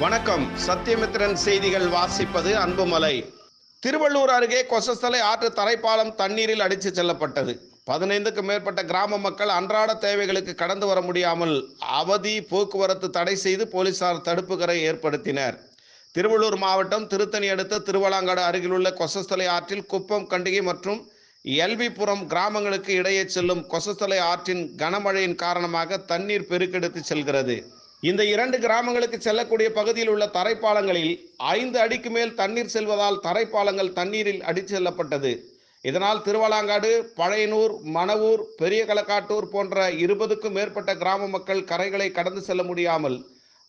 வணக்கம். சத்தியமித்திரன் செய்திகள் வாசிப்பது அன்புமலை. திருவள்ளூர் அருகே கொசஸ்தலை ஆற்று தரைப்பாலம் தண்ணீரில் அடித்து செல்லப்பட்டது. பதினைந்துக்கு மேற்பட்ட கிராம மக்கள் அன்றாட தேவைகளுக்கு கடந்து வர முடியாமல் அவதி போக்குவரத்து தடை செய்து போலீசார் தடுப்புகரை ஏற்படுத்தினர். திருவள்ளூர் மாவட்டம் திருத்தணி அடுத்த திருவளாங்காடு அருகிலுள்ள கொசஸ்தலை ஆற்றில் குப்பம் கண்டிகை மற்றும் எல்விபுரம் கிராமங்களுக்கு இடையே செல்லும் கொசஸ்தலை ஆற்றின் கனமழையின் காரணமாக தண்ணீர் பெருக்கெடுத்து செல்கிறது. இந்த இரண்டு கிராமங்களுக்கு செல்லக்கூடிய பகுதியில் உள்ள தரைப்பாலங்களில் ஐந்து அடிக்கு மேல் தண்ணீர் செல்வதால் தரைப்பாலங்கள் தண்ணீரில் அடித்து செல்லப்பட்டது. இதனால் திருவலாங்காடு பழையனூர் மணவூர் பெரிய களக்காட்டூர் போன்ற இருபதுக்கும் மேற்பட்ட கிராம மக்கள் கரைகளை கடந்து செல்ல முடியாமல்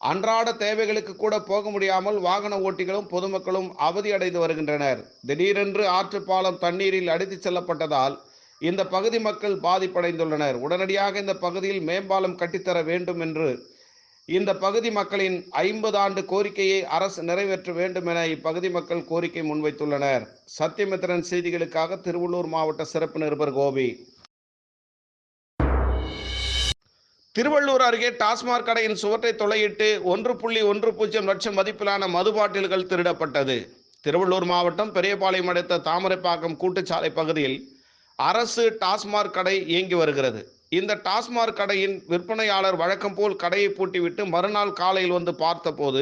அன்றாட தேவைகளுக்கு கூட போக முடியாமல் வாகன ஓட்டிகளும் பொதுமக்களும் அவதியடைந்து வருகின்றனர். திடீரென்று ஆற்றுப்பாலம் தண்ணீரில் அடித்து செல்லப்பட்டதால் இந்த பகுதி மக்கள் பாதிப்படைந்துள்ளனர். உடனடியாக இந்த பகுதியில் மேம்பாலம் கட்டித்தர வேண்டும் என்று இந்த பகுதி மக்களின் ஐம்பது ஆண்டு கோரிக்கையை அரசு நிறைவேற்ற வேண்டும் என இப்பகுதி மக்கள் கோரிக்கை முன்வைத்துள்ளனர். சத்தியமித்திரன் செய்திகளுக்காக திருவள்ளூர் மாவட்ட சிறப்பு நிருபர் கோபி. திருவள்ளூர் அருகே டாஸ்மாக் கடையின் சுவற்றை தொலையிட்டு ஒன்று புள்ளி ஒன்று பூஜ்ஜியம் லட்சம் மதிப்பிலான மது பாட்டில்கள் திருடப்பட்டது. திருவள்ளூர் மாவட்டம் பெரியபாளையம் அடுத்த தாமரைப்பாக்கம் கூட்டுச்சாலை பகுதியில் அரசு டாஸ்மாக் கடை இயங்கி வருகிறது. இந்த டாஸ்மாக் கடையின் விற்பனையாளர் வழக்கம் போல் கடையை பூட்டிவிட்டு மறுநாள் காலையில் வந்து பார்த்தபோது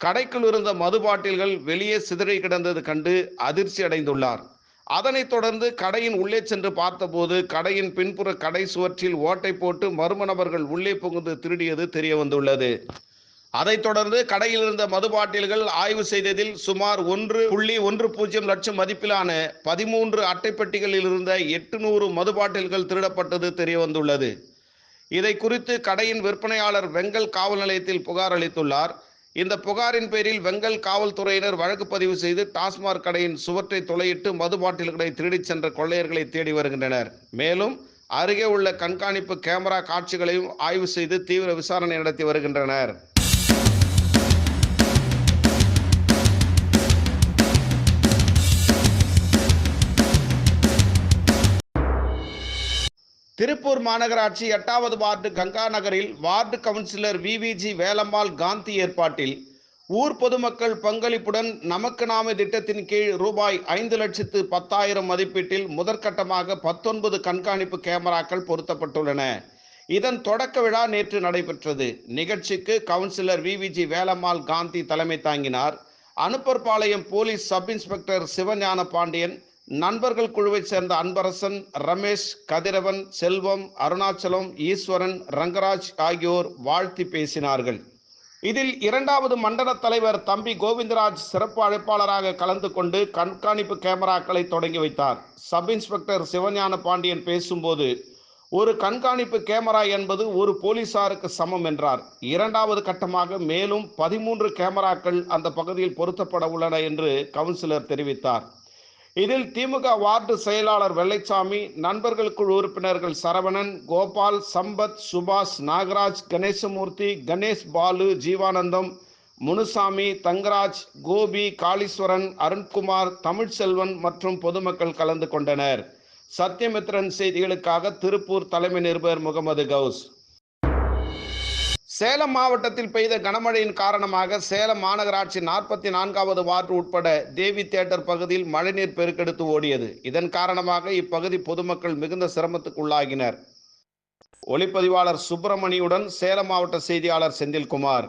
கடைக்குள் இருந்த மது பாட்டில்கள் வெளியே சிதறி கிடந்தது கண்டு அதிர்ச்சி அடைந்துள்ளார். அதனைத் தொடர்ந்து கடையின் உள்ளே சென்று பார்த்தபோது கடையின் பின்புற கடை சுவற்றில் ஓட்டை போட்டு மர்ம நபர்கள் உள்ளே புகுந்து திருடியது தெரிய வந்துள்ளது அதைத் தொடர்ந்து கடையில் இருந்த மது பாட்டில்கள் ஆய்வு செய்ததில் சுமார் ஒன்று புள்ளி ஒன்று பூஜ்ஜியம் லட்சம் மதிப்பிலான பதிமூன்று அட்டைப்பெட்டிகளில் இருந்த எட்டுநூறு மது பாட்டில்கள் திருடப்பட்டது தெரியவந்துள்ளது இதை குறித்து கடையின் விற்பனையாளர் வெங்கல் காவல் நிலையத்தில் புகார் அளித்துள்ளார். இந்த புகாரின் பேரில் வெங்கல் காவல்துறையினர் வழக்கு பதிவு செய்து டாஸ்மாக் கடையின் சுவற்றை துளையிட்டு மது பாட்டில்களை திருடிச் சென்ற கொள்ளையர்களை தேடி வருகின்றனர். மேலும் அருகே உள்ள கண்காணிப்பு கேமரா காட்சிகளையும் ஆய்வு செய்து தீவிர விசாரணை நடத்தி வருகின்றனர். திருப்பூர் மாநகராட்சி எட்டாவது வார்டு கங்கா நகரில் ward councillor VVG Velammal Gandhi ஏற்பாட்டில் ஊர் பொதுமக்கள் பங்களிப்புடன் நமக்கு நாம திட்டத்தின் கீழ் ரூபாய் ஐந்து லட்சத்து பத்தாயிரம் மதிப்பீட்டில் முதற்கட்டமாக பத்தொன்பது கண்காணிப்பு கேமராக்கள் பொருத்தப்பட்டுள்ளன. இதன் தொடக்க விழா நேற்று நடைபெற்றது. நிகழ்ச்சிக்கு கவுன்சிலர் விவிஜி வேலம்மாள் காந்தி தலைமை தாங்கினார். Anupparpalayam police sub inspector Sivagnana Pandian நண்பர்கள் குழுவைச் சேர்ந்த அன்பரசன் ரமேஷ் கதிரவன் செல்வம் அருணாச்சலம் ஈஸ்வரன் ரங்கராஜ் ஆகியோர் வாழ்த்தி பேசினார்கள். இதில் இரண்டாவது மண்டல தலைவர் தம்பி கோவிந்தராஜ் சிறப்பு அழைப்பாளராக கலந்து கொண்டு கண்காணிப்பு கேமராக்களை தொடங்கி வைத்தார். சப் இன்ஸ்பெக்டர் சிவஞான பாண்டியன் பேசும்போது ஒரு கண்காணிப்பு கேமரா என்பது ஒரு போலீசாருக்கு சமம் என்றார். இரண்டாவது கட்டமாக மேலும் பதிமூன்று கேமராக்கள் அந்த பகுதியில் பொருத்தப்பட உள்ளன என்று கவுன்சிலர் தெரிவித்தார். இதில் திமுக வார்டு செயலாளர் வெள்ளைச்சாமி நண்பர்கள் குழு உறுப்பினர்கள் சரவணன் கோபால் சம்பத் சுபாஷ் நாகராஜ் கணேசமூர்த்தி கணேஷ் பாலு ஜீவானந்தம் முனுசாமி தங்கராஜ் கோபி காளீஸ்வரன் அருண்குமார் தமிழ்ச்செல்வன் மற்றும் பொதுமக்கள் கலந்து கொண்டனர். சத்யமித்ரன் செய்திகளுக்காக திருப்பூர் தலைமை நிருபர் முகமது கவுஸ். சேலம் மாவட்டத்தில் பெய்த கனமழையின் காரணமாக சேலம் மாநகராட்சி நாற்பத்தி நான்காவது வார்டு உட்பட தேவி தியேட்டர் பகுதியில் மழைநீர் பெருக்கெடுத்து ஓடியது. இதன் காரணமாக இப்பகுதி பொதுமக்கள் மிகுந்த சிரமத்துக்கு உள்ளாகினர் ஒளிப்பதிவாளர் சுப்பிரமணியுடன் சேலம் மாவட்ட செய்தியாளர் Senthilkumar.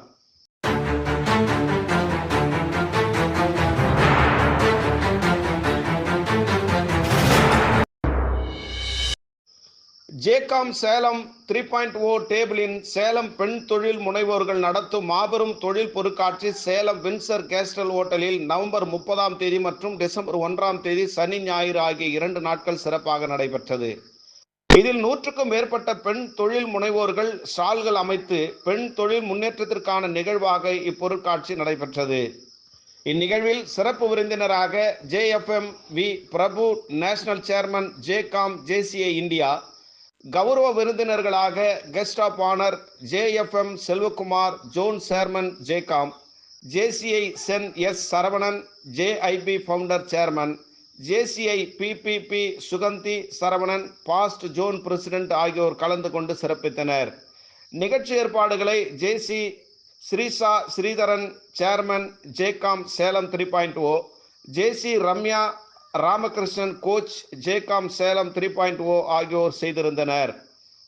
JCOM Salem three point O டேபிளின் சேலம் பெண் தொழில் முனைவோர்கள் நடத்தும் மாபெரும் தொழில் பொருட்காட்சி சேலம் வின்சர் கேஸ்டல் ஹோட்டலில் நவம்பர் முப்பதாம் தேதி மற்றும் டிசம்பர் ஒன்றாம் தேதி சனி ஞாயிறு ஆகிய இரண்டு நாட்கள் சிறப்பாக நடைபெற்றது. இதில் நூற்றுக்கும் மேற்பட்ட பெண் தொழில் முனைவோர்கள் ஸ்டால்கள் அமைத்து பெண் தொழில் முன்னேற்றத்திற்கான நிகழ்வாக இப்பொருட்காட்சி நடைபெற்றது. இந்நிகழ்வில் சிறப்பு விருந்தினராக JFM V Prabhu national chairman JCOM JCA India கௌரவ விருந்தினர்களாக guest of honour JFM Selvakumar zone chairman JCOM JCI Sen S Saravanan JIP founder chairman JCI PPP Suganthi Saravanan past zone president ஆகியோர் கலந்து கொண்டு சிறப்பித்தனர். நிகழ்ச்சி ஏற்பாடுகளை JC Srisa Sridharan chairman JCOM Salem three point O JC Ramya Ramakrishnan coach JCOM Salem three point O ஆகியோர் செய்திருந்தனர்.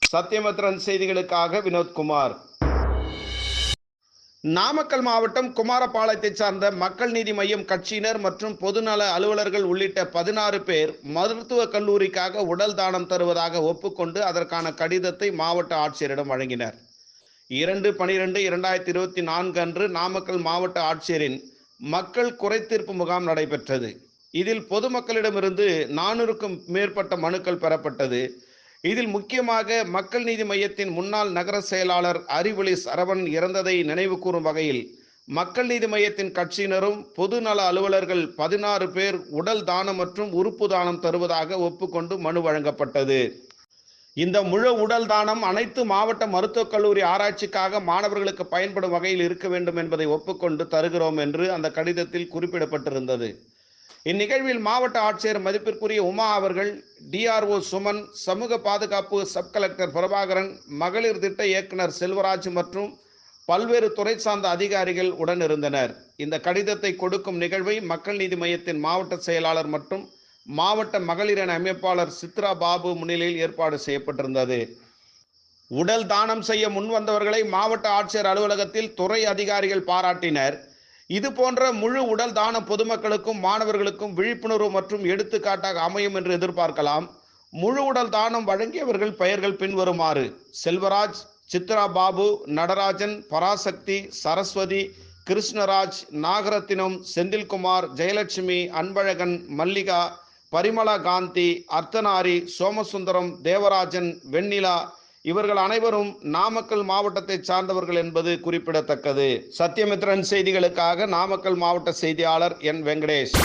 சத்தியமத்ரன் செய்திகளுக்காக வினோத்குமார். நாமக்கல் மாவட்டம் குமாரபாளையத்தை சார்ந்த மக்கள் நீதி மையம் கட்சியினர் மற்றும் பொதுநல அலுவலர்கள் உள்ளிட்ட பதினாறு பேர் மருத்துவக் கல்லூரிக்காக உடல் தானம் தருவதாக ஒப்புக்கொண்டு அதற்கான கடிதத்தை மாவட்ட ஆட்சியரிடம் வழங்கினர். இரண்டு பனிரெண்டு இரண்டாயிரத்தி இருபத்தி நான்கு அன்று நாமக்கல் மாவட்ட ஆட்சியரின் மக்கள் குறைத்தீர்ப்பு முகாம் நடைபெற்றது. இதில் பொதுமக்களிடமிருந்து நானூறுக்கும் மேற்பட்ட மனுக்கள் பெறப்பட்டது. இதில் முக்கியமாக மக்கள் நீதி மையத்தின் முன்னாள் நகர செயலாளர் அறிவொளி சரவணன் இறந்ததை நினைவு கூறும் வகையில் மக்கள் நீதி மையத்தின் கட்சியினரும் பொதுநல அலுவலர்கள் பதினாறு பேர் உடல் தானம் மற்றும் உறுப்பு தானம் தருவதாக ஒப்புக்கொண்டு மனு வழங்கப்பட்டது. இந்த முழு உடல் தானம் அனைத்து மாவட்ட மருத்துவக் கல்லூரி ஆராய்ச்சிக்காக மாணவர்களுக்கு பயன்படும் வகையில் இருக்க வேண்டும் என்பதை ஒப்புக்கொண்டு தருகிறோம் என்று அந்த கடிதத்தில் குறிப்பிடப்பட்டிருந்தது. இந்நிகழ்வில் மாவட்ட ஆட்சியர் மதிப்பிற்குரிய உமா அவர்கள் டிஆர்ஓ சுமன் சமூக பாதுகாப்பு சப் கலெக்டர் பிரபாகரன் மகளிர் திட்ட இயக்குனர் செல்வராஜ் மற்றும் பல்வேறு துறை சார்ந்த அதிகாரிகள் உடன் இருந்தனர் இந்த கடிதத்தை கொடுக்கும் நிகழ்வை மக்கள் நீதி மையத்தின் மாவட்ட செயலாளர் மற்றும் மாவட்ட மகளிர் அமைப்பாளர் சித்ரா பாபு முன்னிலையில் ஏற்பாடு செய்யப்பட்டிருந்தது. உடல் தானம் செய்ய முன்வந்தவர்களை மாவட்ட ஆட்சியர் அலுவலகத்தில் துறை அதிகாரிகள் பாராட்டினர். இது போன்ற முழு உடல் தானம் பொதுமக்களுக்கும் மாணவர்களுக்கும் விழிப்புணர்வு மற்றும் எடுத்துக்காட்டாக அமையும் என்று எதிர்பார்க்கலாம். முழு உடல் தானம் வழங்கியவர்கள் பெயர்கள் பின்வருமாறு செல்வராஜ் சித்ரா பாபு நடராஜன் பராசக்தி சரஸ்வதி கிருஷ்ணராஜ் நாகரத்தினம் செந்தில்குமார் ஜெயலட்சுமி அன்பழகன் மல்லிகா பரிமளா காந்தி அர்த்தனாரி சோமசுந்தரம் தேவராஜன் வெண்ணிலா இவர்கள் அனைவரும் நாமக்கல் மாவட்டத்தை சார்ந்தவர்கள் என்பது குறிப்பிடத்தக்கது. சத்யமித்ரன் செய்திகளுக்காக நாமக்கல் மாவட்ட செய்தியாளர் என் வெங்கடேஷ்.